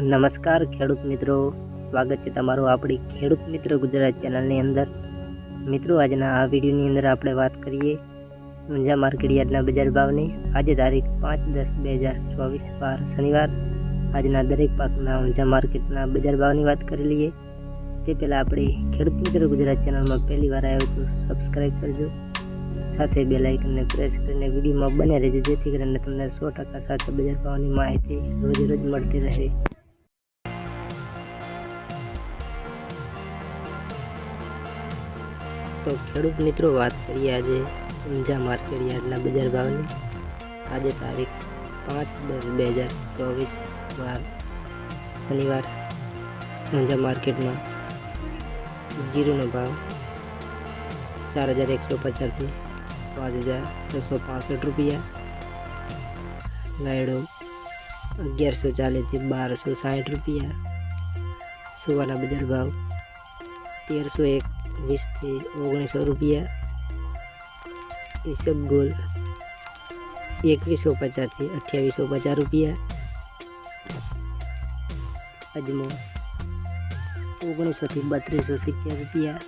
નમસ્કાર ખેડૂત મિત્રો. સ્વાગત છે તમારું આપણી ખેડૂત મિત્ર ગુજરાત ચેનલની અંદર. મિત્રો, આજના આ વિડીયોની અંદર આપણે વાત કરીએ ઊંઝા માર્કેટ યાર્ડના બજાર ભાવની. આજે તારીખ પાંચ દસ બે હજાર ચોવીસ વાર શનિવાર. આજના દરેક પાકના ઊંઝા માર્કેટના બજાર ભાવની વાત કરી લઈએ. તે પહેલાં આપણે ખેડૂત મિત્ર ગુજરાત ચેનલમાં પહેલી વાર આવ્યો તો સબસ્ક્રાઈબ કરજો. સાથે બે લાઇકનને પ્રેસ કરીને વિડીયોમાં બને રહેજો, જેથી કરીને તમને સો ટકા સાથે બજાર ભાવની માહિતી રોજ રોજ મળતી રહે. તો ખેડૂત મિત્રો વાત કરીએ આજે ઊંઝા માર્કેટ યાર્ડના બજાર ભાવની. આજે તારીખ પાંચ દસ બે હજાર ચોવીસ વાર શનિવાર ઊંઝા માર્કેટમાં જીરુનો ભાવ ચાર હજાર એકસો પચાસથી પાંચ હજાર છસો પાસઠ રૂપિયા. રાયડો અગિયારસો ચાલીસથી બારસો સાઠ રૂપિયા. સુવાના બજાર ભાવ તેરસો એક વીસથી ઓગણીસો રૂપિયા ઈસબગોલ એકવીસો પચાસથી અઠ્યાવીસો પચાસ રૂપિયા અજમો ઓગણીસોથી બત્રીસો સિત્તેર રૂપિયા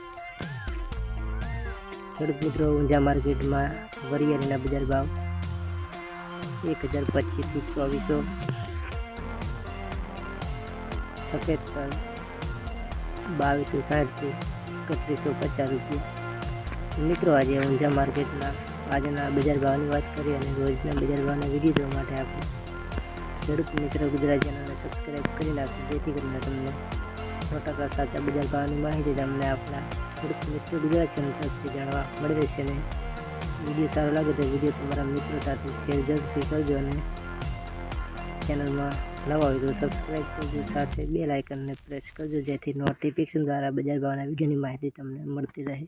ખેડૂત મિત્રો ઊંઝા માર્કેટમાં વરિયાળીના બજાર ભાવ એક હજાર પચીસથી ચોવીસો સફેદ તલ બાવીસો સાઠથી એકત્રીસો પચાસ રૂપિયા. મિત્રો, આજે ઊંઝા માર્કેટના, આજના બજાર ભાવની વાત કરી અને રોજના બજાર ભાવના વીડિયો માટે આપણે ખેડૂત મિત્ર ગુજરાત ચેનલને સબસ્ક્રાઈબ કરી નાખો જેથી કરીને તમને સો ટકા સાચા બજાર ભાવની માહિતી તમને આપણા ખેડૂત મિત્ર ગુજરાત ચેનલ તરફથી જાણવા મળી રહેશે અને વીડિયો સારો લાગે તો વીડિયો તમારા મિત્રો સાથે શેર જરૂરથી કરજો અને ચેનલમાં નવા હોય તો સબસ્ક્રાઈબ કરજો, સાથે બે લાઇકનને પ્રેસ કરજો, જેથી નોટિફિકેશન દ્વારા બજાર ભાવના વિડીયોની માહિતી તમને મળતી રહે.